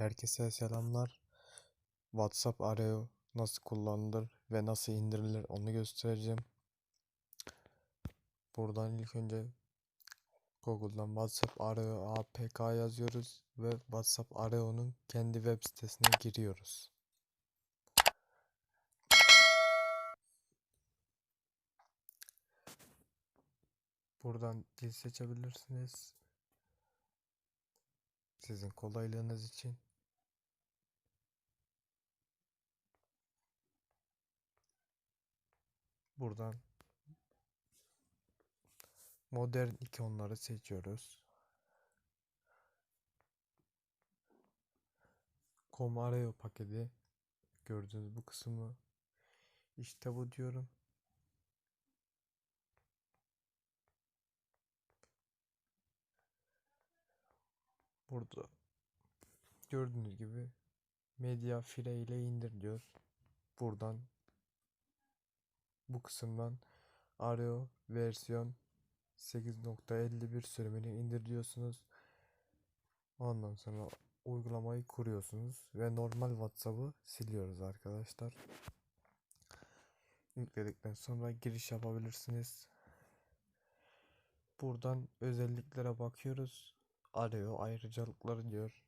Herkese selamlar. WhatsApp Areo nasıl kullanılır ve nasıl indirilir onu göstereceğim. Buradan ilk önce Google'dan WhatsApp Areo APK yazıyoruz ve WhatsApp Areo'nun kendi web sitesine giriyoruz. Buradan dil seçebilirsiniz. Sizin kolaylığınız için. Buradan modern ikonları seçiyoruz. Comareo paketi gördüğünüz bu kısmı işte bu diyorum. Burada gördüğünüz gibi medya file ile indir diyor. Buradan bu kısımdan Areo versiyon 8.51 sürümünü indir diyorsunuz. Ondan sonra uygulamayı kuruyorsunuz ve normal WhatsApp'ı siliyoruz arkadaşlar. Yükledikten sonra giriş yapabilirsiniz. Buradan özelliklere bakıyoruz. Arıyor ayrıcalıkları diyor.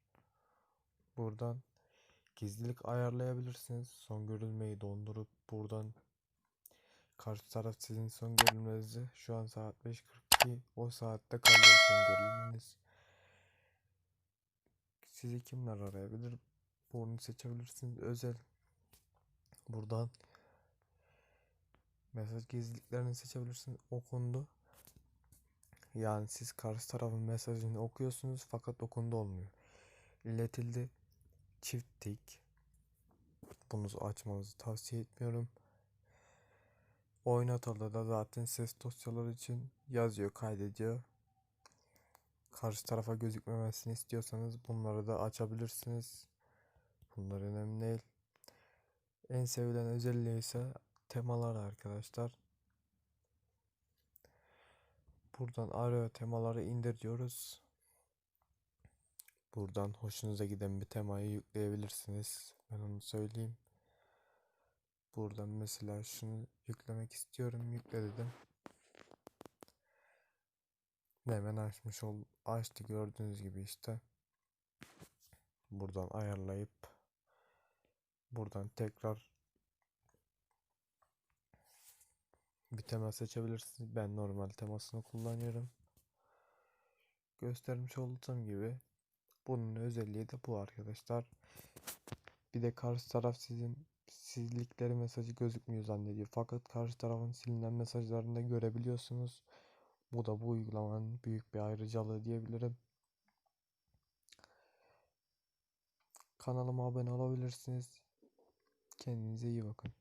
Buradan gizlilik ayarlayabilirsiniz. Son görülmeyi dondurup buradan karşı taraf sizin son görülmenizi şu an saat 5.42 o saatte kalıyor son görülmeniz. Sizi kimler arayabilir? Bunu seçebilirsiniz. Özel. Buradan mesaj gizliliklerini seçebilirsiniz. Okundu. Yani siz karşı tarafın mesajını okuyorsunuz fakat okundu olmuyor. İletildi. Çift tik. Bunu açmanızı tavsiye etmiyorum. Oynatıldı da zaten ses dosyaları için yazıyor, kaydediyor. Karşı tarafa gözükmemesini istiyorsanız bunları da açabilirsiniz. Bunlar önemli değil. En sevilen özelliği ise temalar arkadaşlar. Buradan arıyor temaları indir diyoruz. Buradan hoşunuza giden bir temayı yükleyebilirsiniz. Ben onu söyleyeyim. Buradan mesela şunu yüklemek istiyorum. Yükle dedim. Hemen açmış ol açtı gördüğünüz gibi işte. Buradan ayarlayıp buradan tekrar bir tema seçebilirsiniz. Ben normal temasını kullanıyorum. Göstermiş olduğum gibi bunun özelliği de bu arkadaşlar. Bir de karşı taraf sizin sildikleri mesajı gözükmüyor zannediyor. Fakat karşı tarafın silinen mesajlarını da görebiliyorsunuz. Bu da bu uygulamanın büyük bir ayrıcalığı diyebilirim. Kanalıma abone olabilirsiniz. Kendinize iyi bakın.